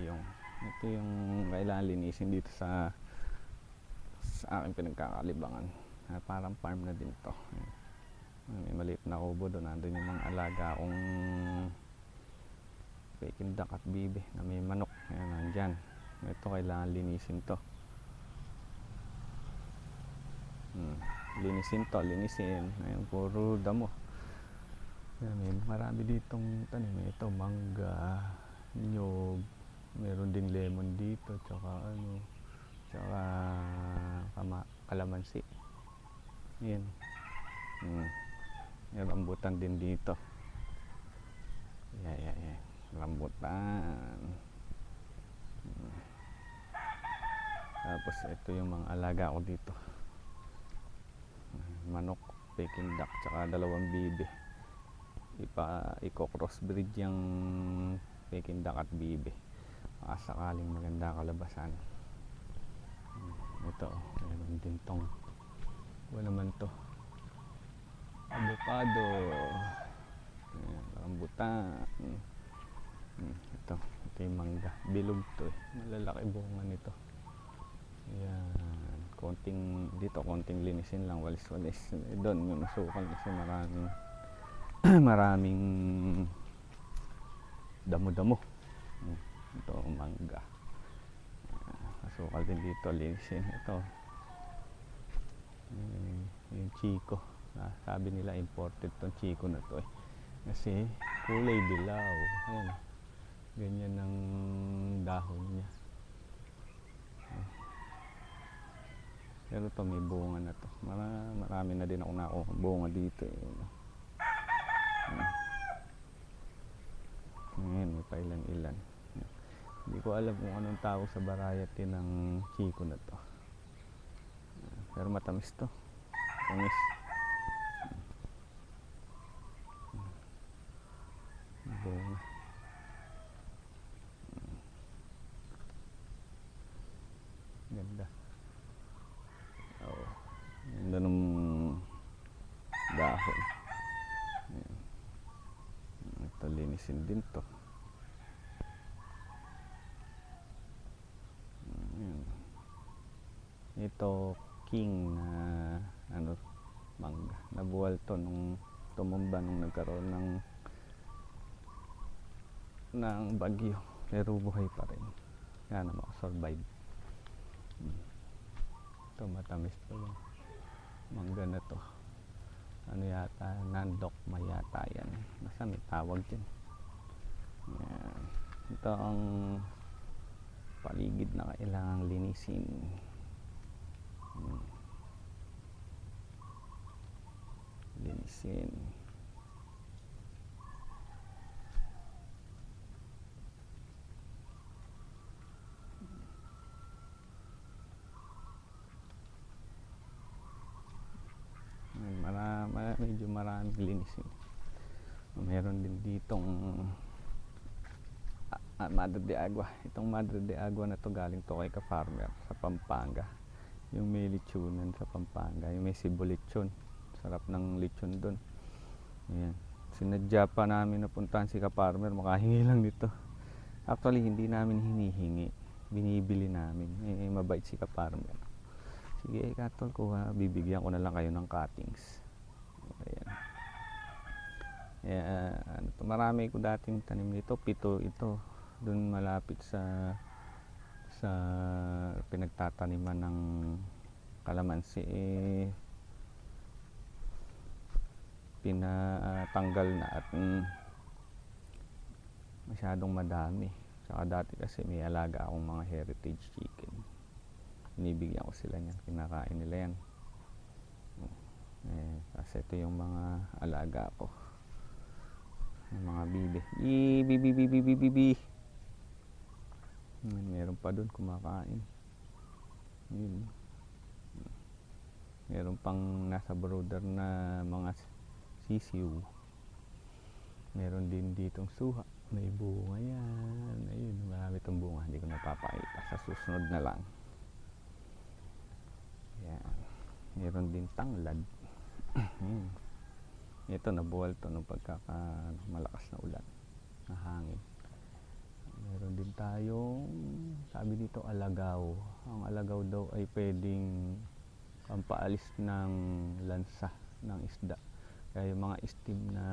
yung ito yung kailangan linisin dito sa sa aking pinagkakalibangan. Ah, parang farm na din to. May maliit na kubo doon. Nandun yung mga alaga akong peking duck at bibi na may manok. Ayan, nandyan. Ito kailangan linisin to. Hmm. Linisin to, linisin. Ayan, puro damo. Ayan, may marami ditong tanim. Ito, mangga, nyog, meron ding lemon dito, tsaka ano, tsaka kama, kalamansi. Ayan. Hmm. Rambutan din dito. Yeah, yeah, yeah. Rambutan. Hmm. Tapos ito yung mga alaga ko dito. Manok, peking duck, tsaka dalawang bibi. Ipa, iko-crossbreed yung peking duck at bibi. Baka sakaling maganda kalabasan. Hmm, Ito, meron din tong ano naman to? Avocado. Rambutan. Hmm, ito, ito yung mangga. Bilog to eh. Malalaki bunga nito. Ayan. Konting, dito konting linisin lang. Walis-walis. Eh, Doon, may masukal kasi maraming maraming damo-damo. Hmm, Ito, mangga. Masukal din dito. Linisin. Ito. Yung, yung chiko. Ah, sabi nila imported tong chiko na to eh. Kasi kulay dilaw. Ayan. Ganyan ang dahon niya. Pero to may bunga na to. Mara, marami na din ako nakuha bunga dito eh. Ngayon, may pailan-ilan. Hindi ko alam kung anong tawag sa variety ng chiko na to. Pero matamis to. Matamis. Bunga. Ganda. Oo. Ganda ng dahon. Ito linisin din to. Ayan. Ito king na ano mangga. Nabuwal to nung tumumba nung nagkaroon ng ng bagyo. Pero buhay pa rin. Kaya na makasurvive. Hmm. Ito matamis to yung mangga na to. Ano yata, nandok mayata yan. Basta may tawag dyan. Yan. Ito ang paligid na kailangang linisin. Hmm. Linisin. Ayan, Mara, mara, medyo maraming linisin. Meron din ditong ah, ah, Madre de Agua. Itong Madre de Agua na to galing to kay ka-farmer sa Pampanga. Yung may lechonan sa Pampanga. Yung may sibo lechon. Sarap ng lechon doon. Ayan. Sinadya pa namin napuntahan si ka-farmer. Makahingi lang dito. Actually, hindi namin hinihingi. Binibili namin. Eh, mabait si ka-farmer. Sige, katol ko ha. Bibigyan ko na lang kayo ng cuttings. Ayan. Yeah, ano marami ko dating tanim nito. Pito ito. Doon malapit sa sa pinagtataniman ng kalamansi eh, pinatanggal na at mm, masyadong madami. Saka dati kasi may alaga akong mga heritage chicken. Binibigyan ko sila niyan kinakain nila yan. Eh, kasi ito yung mga alaga ko. Yung mga bibi bibi bibi bibi bibi Hmm, meron pa doon kumakain. Yun. Meron pang nasa brooder na mga sisiw. Meron din ditong suha. May bunga yan. Ayun marami itong bunga. Hindi ko napapakita sa susunod na lang. Yan. Meron din tanglad. Ito nabuwal to nung pagkaka malakas na ulan. Na hangin. Meron din tayong, sabi dito, alagaw. Ang alagaw daw ay pwedeng pampaalis ng lansa ng isda. Kaya yung mga steam na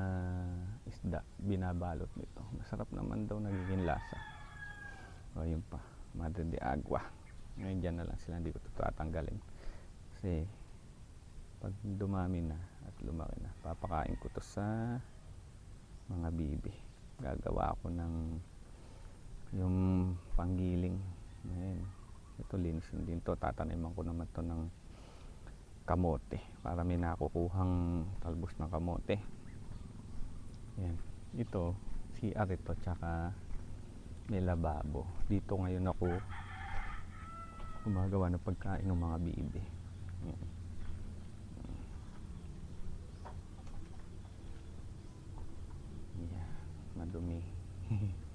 isda, binabalot nito. Masarap naman daw nagiging lasa. O yun pa, Madre de Agua. Ngayon dyan na lang sila, hindi ko ito tatanggalin. Kasi pag dumami na at lumaki na, papakain ko to sa mga bibi. Gagawa ako ng yung panggiling. Ayan. Ito linisin din to. Tataniman ko naman to ng kamote para may nakukuhang talbos ng kamote. Ayan. Ito, CR ito, tsaka may lababo. Dito ngayon ako gumagawa ng pagkain ng mga bibi. Ayan. Yeah, madumi.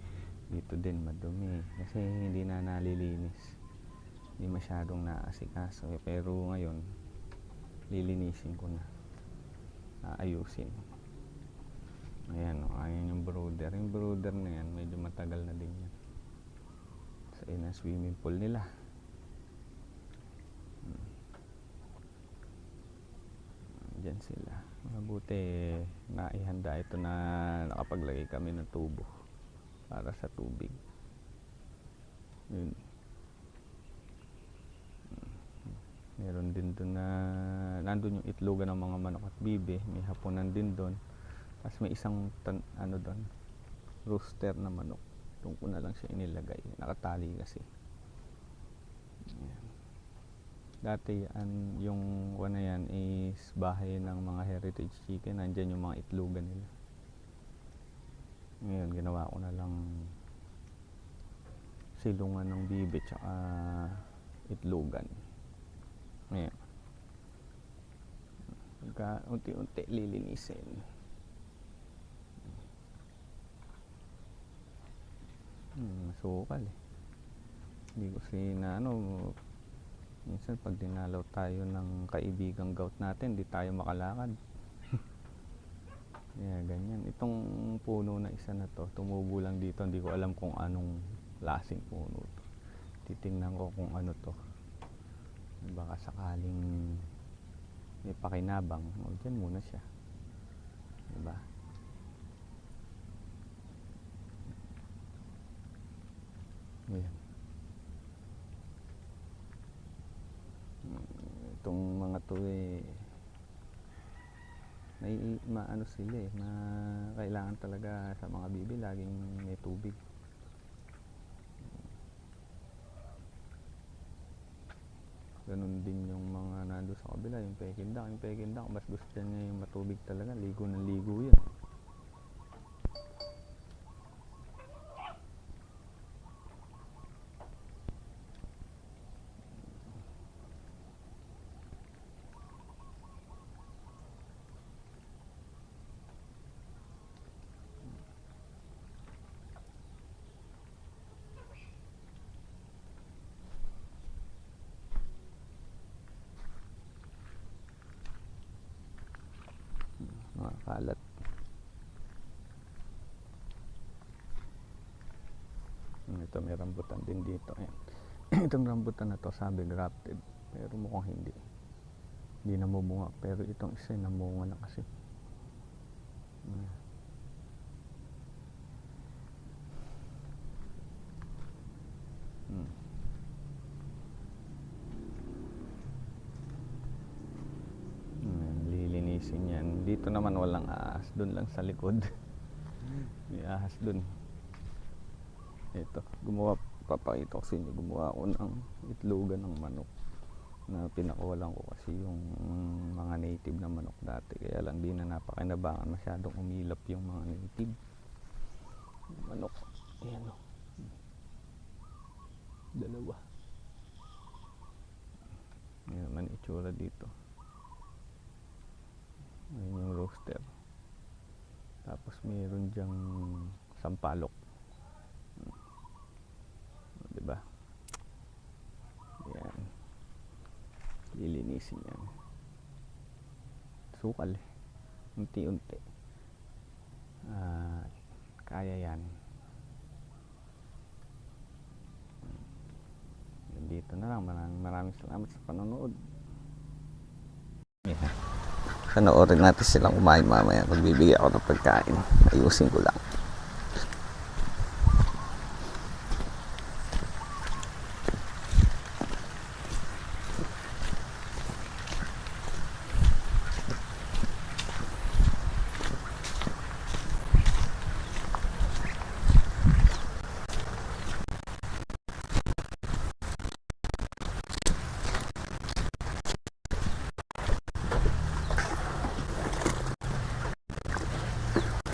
Dito din madumi kasi hindi na nalilinis. Hindi masyadong naasikaso. Eh, Pero ngayon, lilinisin ko na. Aayusin. Ayan, oh, ayan yung brooder. Yung brooder na yan, medyo matagal na din yan. Sa ina swimming pool nila. Hmm. Diyan sila. Mabuti naihanda ito na nakapaglagay kami ng tubo para sa tubig. Yun. Meron din doon na nandun yung itlogan ng mga manok at bibi, may hapunan din doon. Tapos may isang tan, ano doon, rooster na manok. Doon ko na lang siya inilagay. Nakatali kasi. Ayan. Dati yan, yung na yan is bahay ng mga heritage chicken. Nandyan yung mga itlogan nila. Ngayon, ginawa ko na lang silungan ng bibi tsaka itlogan. Ngayon. Pagka unti-unti lilinisin. Hmm, masukal eh. Hindi ko si na ano, minsan pag dinalaw tayo ng kaibigang gout natin, di tayo makalakad. Yeah, ganyan. Itong puno na isa na to, tumubo lang dito, hindi ko alam kung anong lasing puno to. Titingnan ko kung ano to. Baka sakaling may pakinabang, o dyan muna siya. Diba? Ayan. Itong mga to eh, may maano sila eh, ma, kailangan talaga sa mga bibi laging may tubig. Ganun din yung mga nando sa kabila, yung pekindak. Yung pekindak, mas gusto niya yung matubig talaga. Ligo ng ligo yun. Mga kalat. Hmm, Ito may rambutan din dito. Ayan. Itong rambutan na to sabi grafted. Pero mukhang hindi. Hindi namumunga. Pero itong isa namunga na kasi. Ayan. Hmm. Ayan, lilinisin yan. Dito naman walang ahas. Doon lang sa likod. May ahas doon. Ito, gumawa, papakita ko sa inyo, gumawa ako ng itlogan ng manok na pinakawalan ko kasi yung mga native na manok dati kaya lang di na napakinabangan masyadong umilap yung mga native manok ayan o dalawa ayan naman itsura dito ayan yung roaster tapos mayroon dyang sampalok di ba? Yan. Lilinisin yan. Sukal eh. Unti-unti. Ah, kaya yan. dito na lang. Maraming maraming salamat sa panonood. Yeah. Panoorin natin silang kumain mamaya. Magbibigay ako ng pagkain. Ayusin ko lang.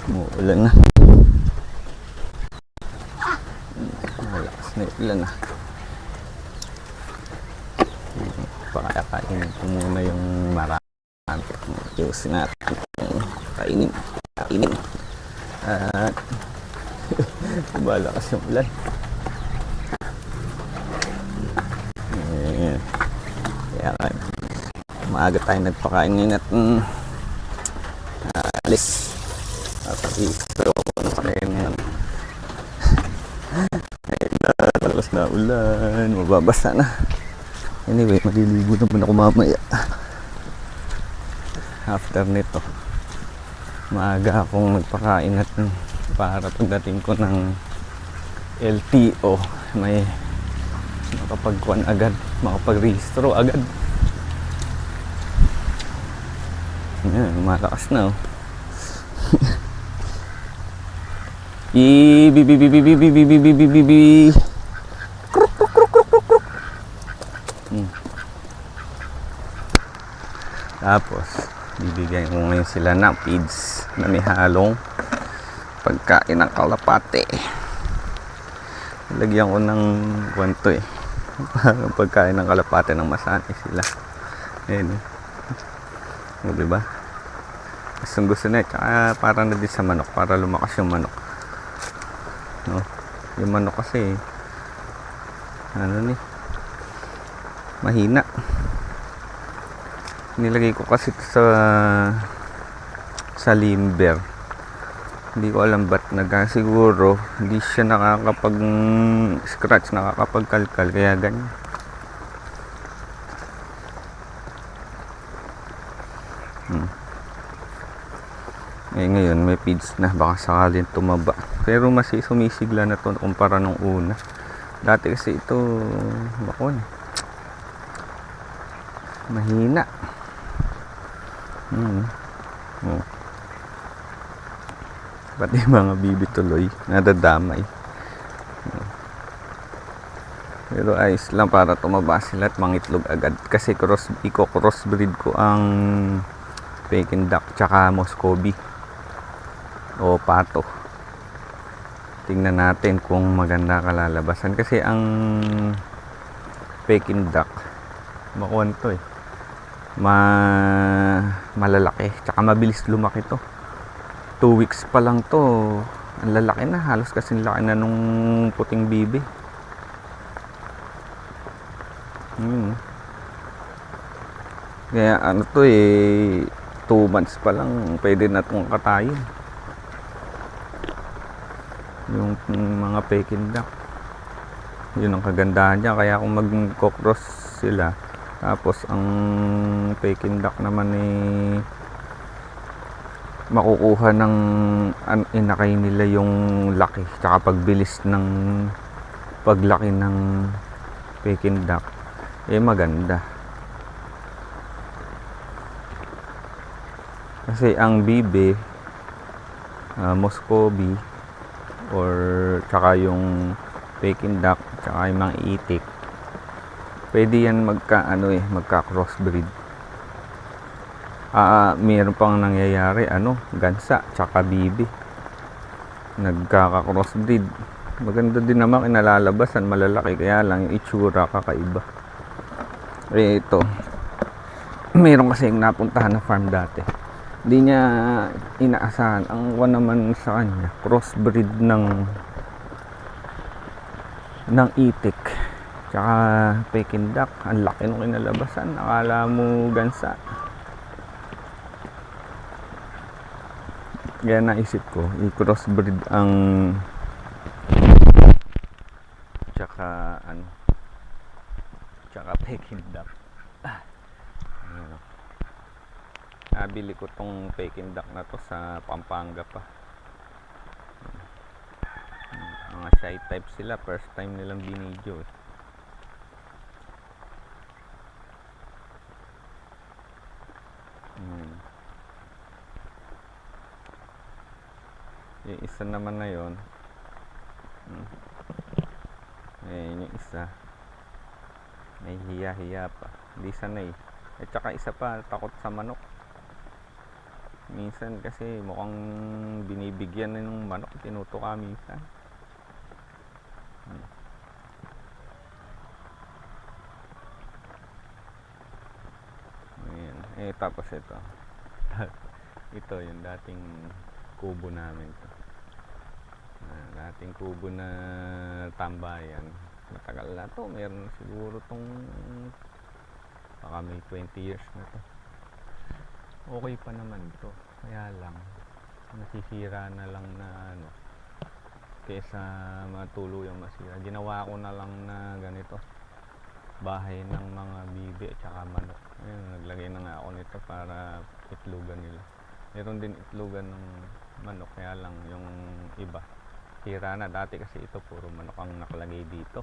Umuulan na. Malakas na yung ulan na. Pakakainin ko muna yung marami. Ayusin natin. Kainin. Kainin. At malakas yung ulan. Ayan. Kaya nga, maaga tayo nagpakain ngayon at mm, alis. Tapos i-throw ko na sa kanya ngayon. Ay, lakas na ulan. Mababasa na. Anyway, maliligo naman ako mamaya. After nito, maaga akong nagpakain at para pagdating ko ng LTO, may makapagkuhan agad, makapag-rehistro agad. Yan, malakas na oh. I bi bi bi bi bi bi bi bi bi bi bi bi. Bibigyan ko ngayon sila ng feeds na may halong pagkain ng kalapate. Lagyan ko ng kwanto eh. Pagkain ng kalapate ng masani sila. Ayan eh. O, diba? Gustong gusto na eh. Tsaka para na din sa manok. Para lumakas yung manok. No? Yung manok kasi ano ni mahina. Nilagay ko kasi sa sa limber. Hindi ko alam ba't nag siguro hindi siya nakakapag scratch, nakakapagkalkal kaya ganyan. Hmm. Eh ngayon may feeds na baka sakalin tumaba. Pero mas sumisigla na to kumpara nung una. Dati kasi ito bakon. Mahina. Hmm. Oh. Pati mga bibi tuloy nadadamay. Oh. Pero ayos lang para tumaba sila at mangitlog agad. Kasi cross, i-crossbreed ko ang Peking duck tsaka Muscovy o pato tingnan natin kung maganda kalalabasan kasi ang Peking duck makuhan to eh ma malalaki. Tsaka mabilis lumaki to. 2 weeks pa lang to. Ang lalaki na. Halos kasi laki na nung puting bibi. Hmm. kaya ano to eh 2 months pa lang. Pwede na itong katayin. Yung mga peking duck. Yun ang kagandahan niya. Kaya kung mag-cross sila tapos ang peking duck naman eh makukuha ng an, inakay nila yung laki tsaka pagbilis ng paglaki ng peking duck eh maganda. Kasi ang bibe uh, Muscovy or tsaka yung Peking duck tsaka yung mga itik pwede yan magka ano eh magka crossbreed ah uh, mayroon pang nangyayari ano gansa tsaka bibi. Nagkaka crossbreed maganda din naman kinalalabasan malalaki kaya lang yung itsura kakaiba. Eh ito. Mayroon kasi yung napuntahan na farm dati. Hindi niya inaasahan. Ang one naman sa kanya crossbreed ng ng itik tsaka peking duck ang laki nung kinalabasan akala mo gansa kaya naisip ko i-crossbreed ang tsaka ano Peking duck. Ah. Ayan o. Nabili ko tong Peking duck na to sa Pampanga pa. Mga shy type sila. First time nilang binidyo eh. Hmm. Isa naman na yon. Hmm. Ayan yung isa. May hiya-hiya pa. Hindi sanay. At saka isa pa, takot sa manok. Minsan kasi mukhang binibigyan na ng manok. Tinutuka minsan. Hmm. Ayan. Eh, tapos ito. ito yung dating kubo namin to. Ah, dating kubo na tambayan. Matagal na to. Meron siguro tong baka may 20 years na to. Okay pa naman to. Kaya lang nasisira na lang na ano kesa matuluyang masira. Ginawa ko na lang na ganito bahay ng mga bibi at saka manok. Ayun, naglagay na nga ako nito para itlugan nila. Meron din itlugan ng manok kaya lang yung iba sira na dati kasi ito puro manok ang nakalagay dito.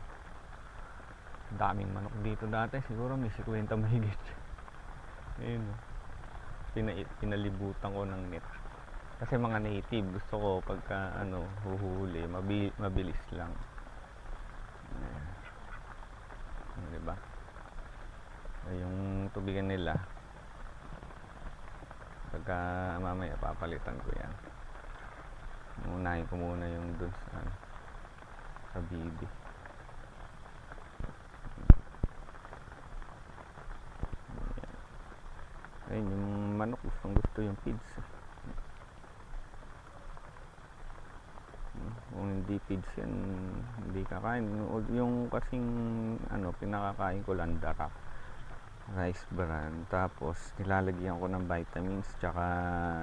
Daming manok dito dati siguro may 50 mahigit ayun oh. Pina, pinalibutan ko ng net. Kasi mga native gusto ko pagka ano huhuli mabi, mabilis lang. Ayan, diba yung tubigan nila pagka mamaya papalitan ko yan unahin ko muna yung dun sa ano, sa Ayan. ayun yung manok gustong gusto yung feeds kung hindi feeds yan hindi kakain. Yung kasing ano pinakakain ko lang darak. Rice bran. Tapos nilalagyan ko ng vitamins tsaka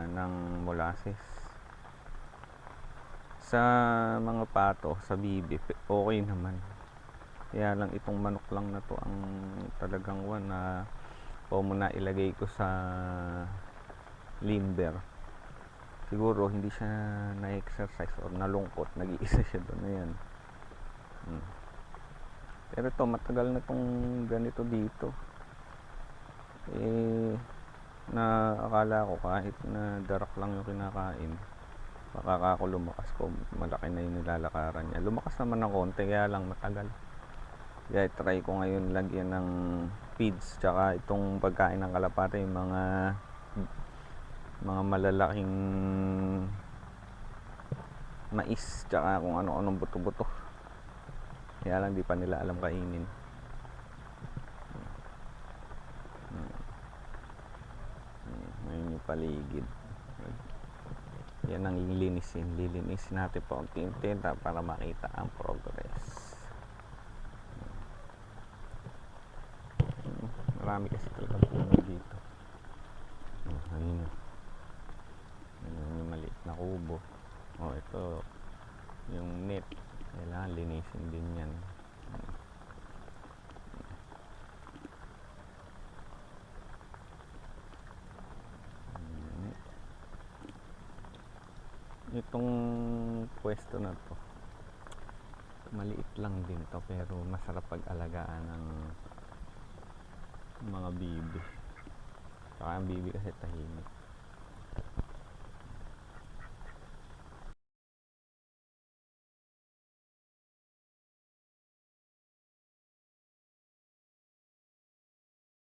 ng molasses sa mga pato sa bibi okay naman. Kaya lang itong manok lang na to ang talagang one na po muna ilagay ko sa limber. Siguro hindi siya na-exercise or nalungkot. Nag-iisa siya doon. Ayan. Hmm. pero ito matagal na tong ganito dito. Eh na akala ko kahit na darak lang yung kinakain baka ako lumakas ko malaki na yung nilalakaran niya. Lumakas naman ng konti kaya lang matagal. Kaya try ko ngayon lagyan ng feeds tsaka itong pagkain ng kalapate yung mga mga malalaking mais tsaka kung ano-anong buto-buto. Kaya lang di pa nila alam kainin. Ngayon yung paligid yan ang lilinisin. Lilinisin natin pa unti-unti para makita ang progress. Marami kasi talaga puno dito. Oh, ayun ayun yung maliit na kubo. Oh ito. Yung net. Kailangan linisin din yan itong pwesto na to maliit lang din to pero masarap pag-alagaan ng mga bibi. Saka ang bibi kasi tahimik